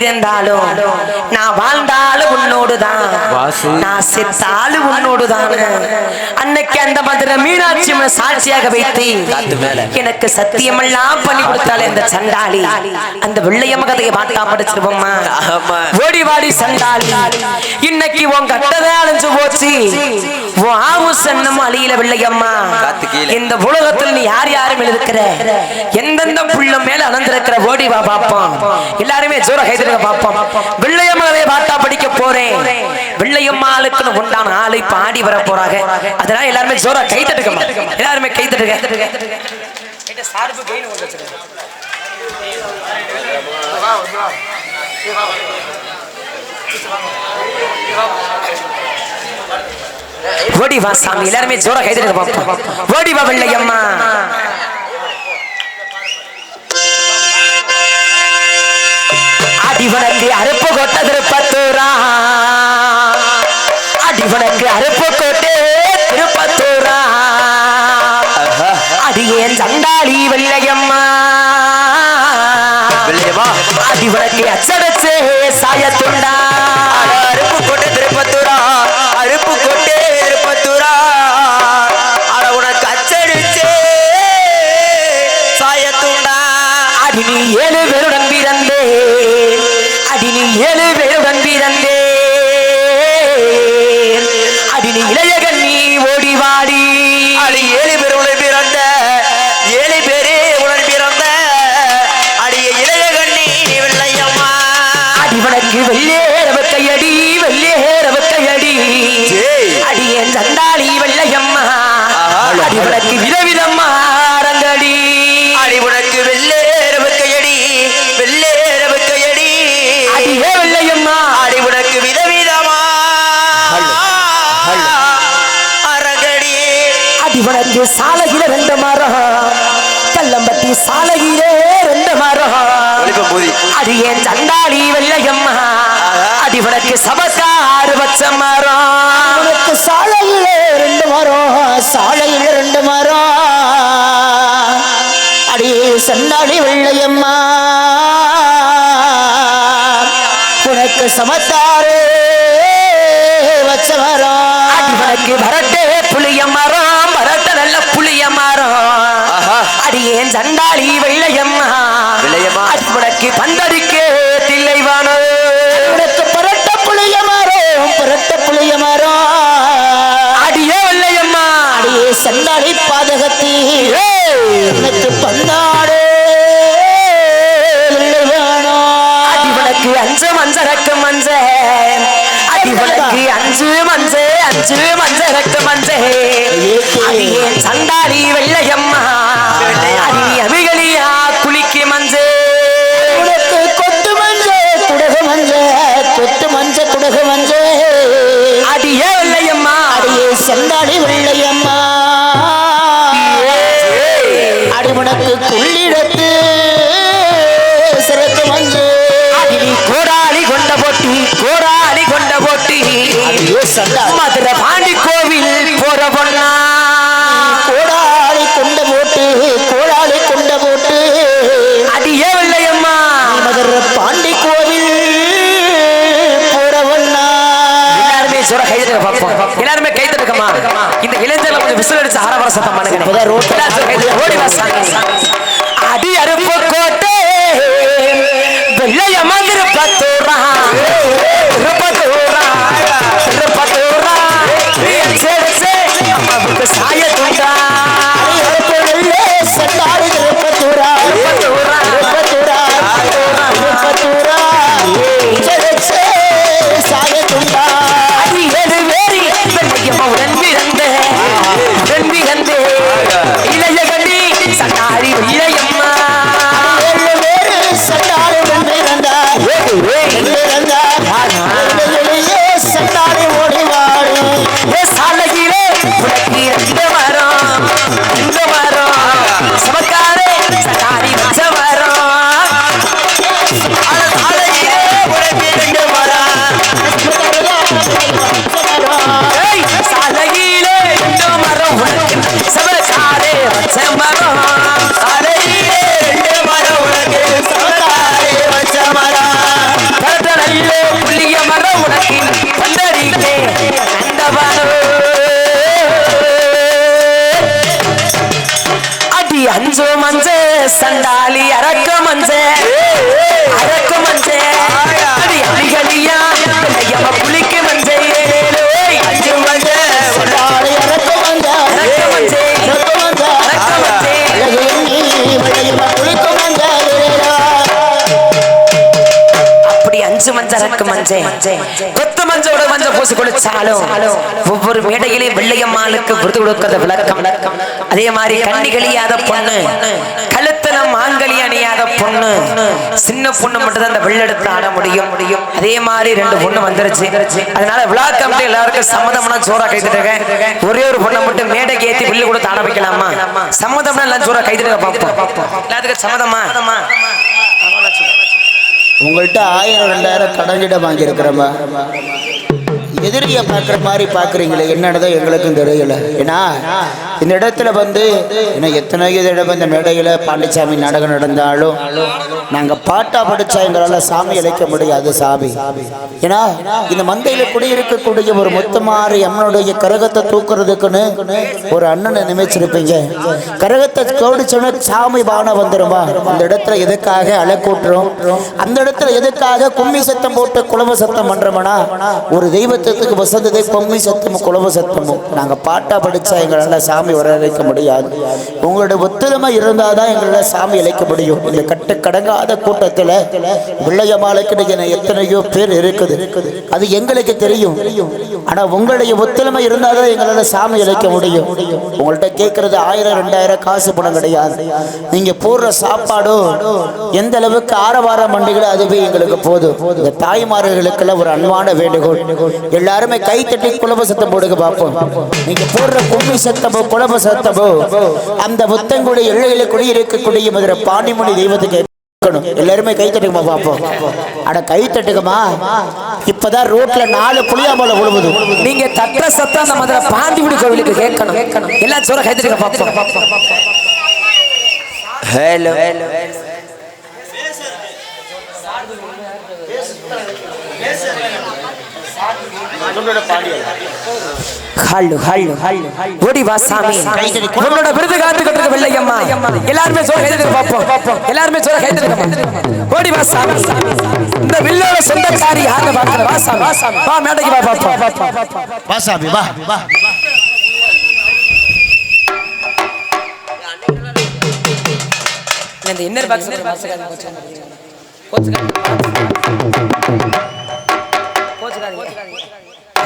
இருந்தாலும் நான் வாழ்ந்தாலும் உன்னோடுதான். நான் செத்தாலும் உன்னோடுதான் அன்னைக்கு அந்த மதுரை மீனாட்சி சாட்சியாக வைத்து. எனக்கு சத்தியமெல்லாம் பண்ணி கொடுத்தாலே அந்த சண்டாளி அந்த வெள்ளையம்ம கதையை பார்த்தா படிச்சிருப்போம்மா. ஓடி வாடி சண்டாளி இன்னைக்கு உன் கட்டதை அழிஞ்சு போச்சு உன் ஆவு சன்னம் அழியில வெள்ளையம்மா. இந்த உலகத்தில் நீ யார் யாரும் இருக்கிற எந்தெந்த புள்ள மேல அணந்திருக்கிற ஓடி வா பாப்போம். எல்லாருமே ஜோர கைதிருக்க பாப்போம். வெள்ளையம்மா கதையை பார்த்தா படிக்க போறேன். வெள்ளையம்மாளுக்கு உண்டான ஆளை பாடி வர போறாங்க. அதனால எல்லாருமே ஜோரா கை தட்டுக்கமா எல்லாருமே கை தட்டுக்க சார்பு கெயின் ஓடி வா சாமி. எல்லாருமே ஜோர கைதட்டு பாப்போம். ஓடி வா வெள்ளையம்மா. அடிவனக்கு அருப்பு கொட்ட திருப்பத்தூரா. அடிவனக்கு அருப்பு கொட்டு திருப்பத்தூரா. அடியேன் சண்டாளி வெள்ளையம்மா. அடிவனக்கு அச்சடச்சே அடிவனுக்கு வெள்ளேரவ கையடி வெள்ளேரவ கையடி ஏய். அடி என் சண்டாளி வெள்ளையம்மா ஆஹா. அடிவனுக்கு விதவிதம்மா அரங்கடி அடி உனக்கு வெள்ளேரவு கையடி வெள்ளேரவு கையடி அடி ஏ வெள்ளையம்மா அடி உனக்கு விதவிதமா. ஹல்லு. அரகடி அடிவனக்கு சாலையில ரெண்டு மரம் கல்லம்பட்டி சாலையிலே அது என் சண்டாளி வெள்ளையம்மா. அடிவனக்கு சபக்காறு வச்ச மரம். உனக்கு சாலையில ரெண்டு மரம் சாலையில ரெண்டு மரம். அடி சண்டாடி வெள்ளையம்மா. உனக்கு சமத்தாரு வச்ச மரம். அடிவனக்கு வரட்டே புளிய மரம் வரட்ட நல்ல புளிய மரம். ஆஹா. அடி என் சண்டாளி வெள்ளையம்மா. வெள்ளையம்மா. பந்தடிக்கே தில்லைவானோ உனக்கு புரட்ட புளிய மரம் புரட்ட புளிய மரம் அடியே வெள்ளையம்மா. அடியே சண்டாடி பாதகத்தி உனக்கு பந்தாடு அடிவனுக்கு அஞ்சு மஞ்சரக்கு மஞ்ச. அடிவனுக்கு அஞ்சு மஞ்ச அஞ்சு மஞ்சரக்கு மஞ்ச. அது ஏன் சண்டாளி வெள்ளையம்மா. அடி எல்லாருமே சொல்ற கைதட்ட பார்ப்போம் எல்லாருமே கைதட்டுக்கமா இந்த இளைஞர்ல கொஞ்சம் விசில் அடிச்சு ஆரவார சத்தம் பண்ணுங்க. சாமி. அடி அருப்பு கோட்டை வெள்ளைய மந்திர பத்தூரா. திருப்பத்தூரா திருப்பத்தூரா சேர்த்து அம்மாவுக்கு சாய துண்டா. அடியரப்பொருளே சண்டாடி அஞ்சு மஞ்சள் அரக்கு மஞ்சள் கொத்து மஞ்சோட மஞ்சள் பூசி குளிச்சாலும் ஒவ்வொரு மேடையிலையும் வெள்ளையம்மாளுக்கு விருது கொடுக்கிற விளக்கம். அதே மாதிரி கண்ணி கழியாத பொண்ணு கழுத்துல மாங்கலி அணியாத பொண்ணு சின்ன பொண்ணு மட்டும் தான் அந்த வெள்ளெடுத்து ஆட முடியும். முடியும் அதே மாதிரி ரெண்டு பொண்ணு வந்துருச்சு. அதனால விழா கமிட்டி எல்லாருக்கும் சம்மதம்னா சோறா கைத்துட்டு இருக்கேன். ஒரே ஒரு பொண்ணை மட்டும் மேடைக்கு ஏத்தி வில்லு கொடுத்து ஆட வைக்கலாமா? சம்மதம்னா எல்லாம் சோறா கைத்துட்டு பார்ப்போம். எல்லாத்துக்கும் சம்மதமா? உங்கள்கிட்ட ஆயிரம் ரெண்டாயிரம் கடங்கிட வாங்கியிருக்கிறோமா எதிரியை பார்க்குற மாதிரி பார்க்குறீங்களே என்னதான் எங்களுக்கும் தெரியல. ஏன்னா இந்த இடத்துல வந்து ஏன்னா எத்தனையோ தடவை இந்த மேடையில் பாண்டிச்சாமி நாடகம் நடந்தாலும் நாங்கள் பாட்டா படித்தா எங்களால் சாமி இழைக்க முடியாது சாமி. ஏன்னா இந்த மந்தையில் குடியிருக்கக்கூடிய ஒரு முத்தமாறு அம்மனுடைய கரகத்தை தூக்குறதுக்குன்னு ஒரு அண்ணனை நினைச்சிருப்பீங்க கரகத்தை கவனிச்சோன்னா சாமி பானை வந்துருமா? அந்த இடத்துல எதுக்காக அலைக்கூட்டுறோம் அந்த இடத்துல எதுக்காக கும்மி சத்தம் போட்டு குழம்பு சத்தம் பண்றோம்னா ஒரு தெய்வத்துக்கு வசந்ததே கும்மி சத்தமும் குழம்பு சத்தமும். நாங்க பாட்டா படிச்சா எங்களால சாமி சாமி வர வைக்க முடியாது. உங்களுடைய ஒத்துழைமை இருந்தாதான் எங்களால் சாமி இழைக்க முடியும். இந்த கட்டு கடங்காத கூட்டத்துல வில்லையமாளுக்கு இன்னைக்கு எத்தனையோ பேர் இருக்குது. அது எங்களுக்கு தெரியும். ஆனா உங்களுடைய ஒத்துழைமை இருந்தாதான் எங்களால சாமி இழைக்க முடியும். உங்கள்ட்ட கேட்கறது ஆயிரம் ரெண்டாயிரம் காசு பணம் கிடையாது. நீங்க போடுற சாப்பாடும் எந்த அளவுக்கு ஆரவாரம் மண்டிகளோ அதுவே எங்களுக்கு போதும். இந்த தாய்மார்களுக்கெல்லாம் ஒரு அன்பான வேண்டுகோள். எல்லாருமே கை தட்டி குழம்பு சத்தம் போடுங்க பார்ப்போம் நீங்க போடுற கும்மி சத்தம் குலப சத்தமோ அந்த புத்தங்குடி எல்லையில குடியிருக்கக்கூடிய மதுரை பாண்டிமணி தெய்வத்துக்கு கேட்கணும். எல்லாருமே கை தட்டுக்குமா பார்ப்போம் அட கை தட்டுக்குமா இப்பதான் ரோட்ல நாலு புளியாமலை விழுவுது. நீங்க தட்டுற சத்தம் அந்த மதுரை பாண்டிவிடி கோவிலுக்கு கேட்கணும். எல்லாம் சோற கைத்துட்டு பார்ப்போம் ஹலோ. ஹல்லு ஹல்லு ஹல்லு ஓடி வா சாமி. உன்னோட விருது காத்து கட்டுற வெள்ளையம்மா எல்லாருமே சோற கைத்துட்டு பார்ப்போம் எல்லாருமே சோற கைத்துட்டு ஓடி வா சாமி. இந்த வில்லோட சொந்தக்காரி யாருன்னு பார்க்கற வா சாமி. வா சாமி வா. மேடைக்கு வா பார்ப்போம் வாசாமி வா வா இந்த inner box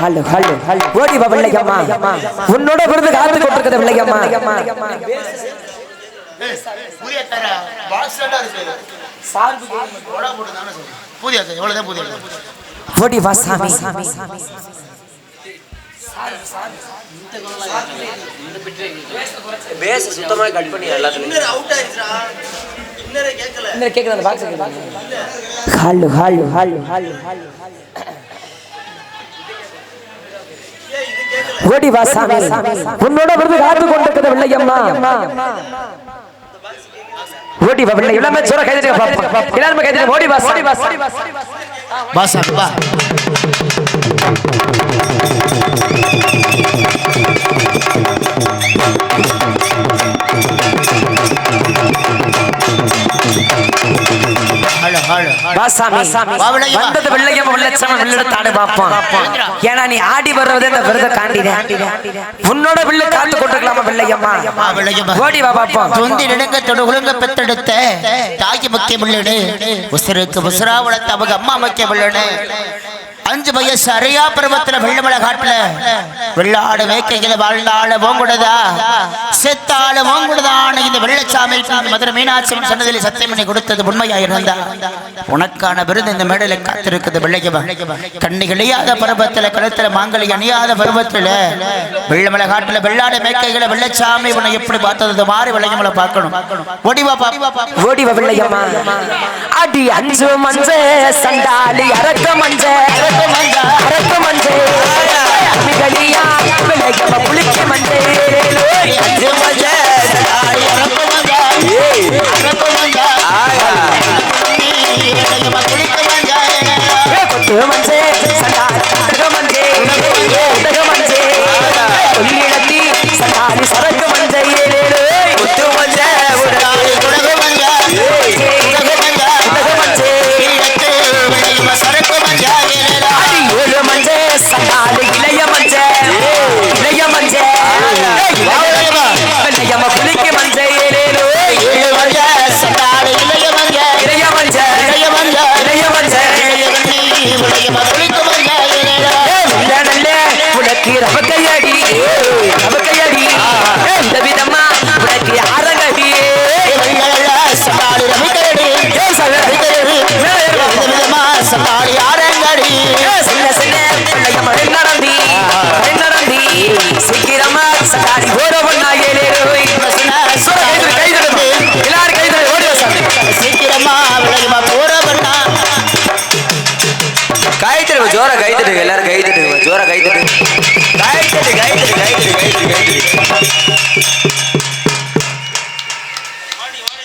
hello hello hello. ஓடி வா வெள்ளையம்மா உன்னோட விருது காத்து கொண்டிருக்கிற வெள்ளையம்மா புதிய எவ்வளவுதான் புதிய ஓடி வா சாமி. பேச சுத்தமாக கட் பண்ணி எல்லாத்துலையும்? இந்த கேக்குது அந்த box hello hello hello hello hello. ஓடி வா சாமி உன்னோட விருது காத்து கொண்டிருக்கிற வெள்ளையம்மா ஓடி வா வெள்ளை எல்லாமே சோற கைதிட்டு பாப்போம் எல்லாருமே கைதிட்டு ஓடி வா ஓடி வா ஓடி வா வாசாமி வா. ஹலோ ஹலோ வந்தது வெள்ளையம்மா வெள்ளச்சம வெள்ளெடுத்து ஆடு பாப்போம் ஏன்னா நீ ஆடி வர்றதே இந்த விரத காண்டினேன் உன்னோட வில்லு காத்து கொண்டிருக்கலாமா வெள்ளையம்மா. ஓடி வா பாப்போம். தொந்தி நெடுங்கத்தோடு ஒழுங்க பெத்தெடுத்த தாய்க்கு முக்கிய பிள்ளடு உசருக்கு உசரா வளர்த்த அவங்க அம்மா முக்கிய பிள்ளடு அஞ்சு வயசு அரையா பருவத்துல வெள்ளமலை காட்டுல. வெள்ளாடு வேக்கைகளை வாழ்ந்தாள ஓங்குடதா செத்தாள ஓங்குடதான இந்த வெள்ளச்சாமி மதுரை மீனாட்சி சொன்னதில் சத்தியம் பண்ணி கொடுத்தது உண்மையா இருந்தா? உனக்கான விருது இந்த மேடையில காத்திருக்குது வெள்ளையவா. கண்ணி கிளியாத பருவத்துல கழுத்துல மாங்கலி அணியாத பருவத்துல. வெள்ளமலை காட்டுல வெள்ளாடு மேக்கைகளை வெள்ளச்சாமி உன்னை எப்படி பார்த்தது? மாறி வெள்ளையமலை பார்க்கணும். ஓடிவா ஓடிவா வெள்ளையம்மா. அடி அஞ்சு மஞ்ச சண்டாலி அரக்க மஞ்ச. புளிக்க மஞ்ச அஞ்சு மஞ்ச நமக்கையடி இந்த விதமா உனக்கு அரங்கடி சபாடி நமக்கையடி சபாடி இந்த விதமா சபாடி அரங்கடி சின்ன சின்ன ஜோர கை எல்லாரும் கை ஜோர கை கைத்தட்டு கைத்தட்டு கைத்தட்டு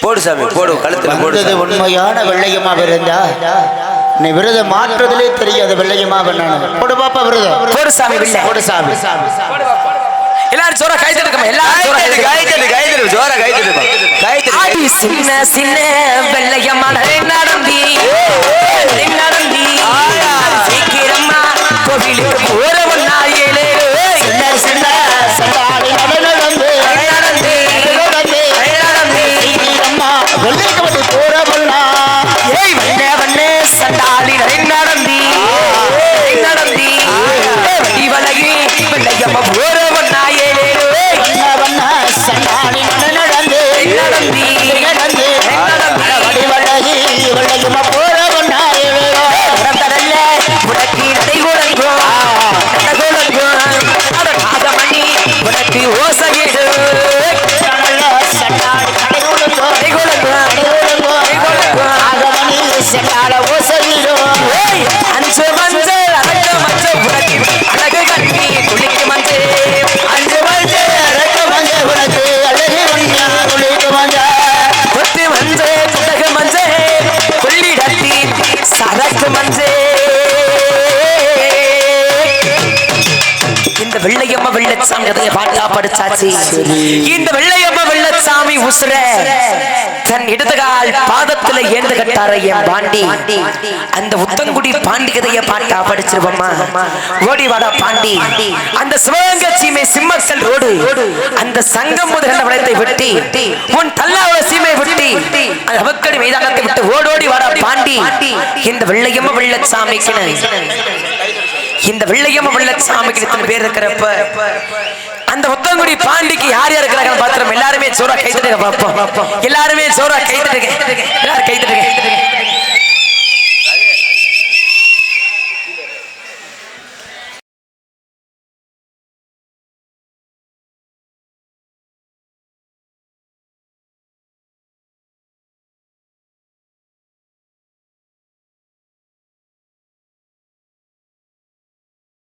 போடு சாமி போடு கழுத்துல போடு. உண்மையான வெள்ளையமா விருந்தா நீ விருதை மாற்றுறதுலே தெரியாது வெள்ளையமா பண்ணானு போடு பாப்பா விருதம் போடு சாமி போடு சாமி எல்லாரும் ஜோரா கை தட்டுக்கமா எல்லாரும் ஜோரா கை கைத்தட்டு தட்டு. கைத்தட்டு கைத்தட்டு ஜோர கைத்தட்டு ஆடி சின்ன சின்ன படிச்சாச்சு இந்த வெள்ளையம்மா வெள்ளச்சாமி உசுர. தன் இடதுகால் பாதத்துல ஏந்து கட்டார என் பாண்டி. அந்த உத்தங்குடி பாண்டி கதையை பாட்டா படிச்சிருவோமா ஓடி வாடா பாண்டி. அந்த சிவகங்கை சீமை சிம்மக்கல் ரோடு. அந்த சங்கம் முதல் வளத்தை வெட்டி. உன் தல்லாவள சீமை வெட்டி. அவக்கடி மைதானத்தை விட்டு ஓடோடி வாடா பாண்டி. இந்த வெள்ளையம்மா வெள்ளச்சாமிக்கு இந்த வெள்ளையம்ம வெள்ளச்சாமிக்கு இத்தனை பேர் இருக்கிறப்ப அந்த ஒத்தங்குடி பாண்டிக்கு யார் யார் இருக்கிறாங்கன்னு பாத்திரம்? எல்லாருமே சோறா கைத்துட்டு பாப்போம். எல்லாருமே சோறா கைத்துட்டு எல்லாரும் கைத்துட்டு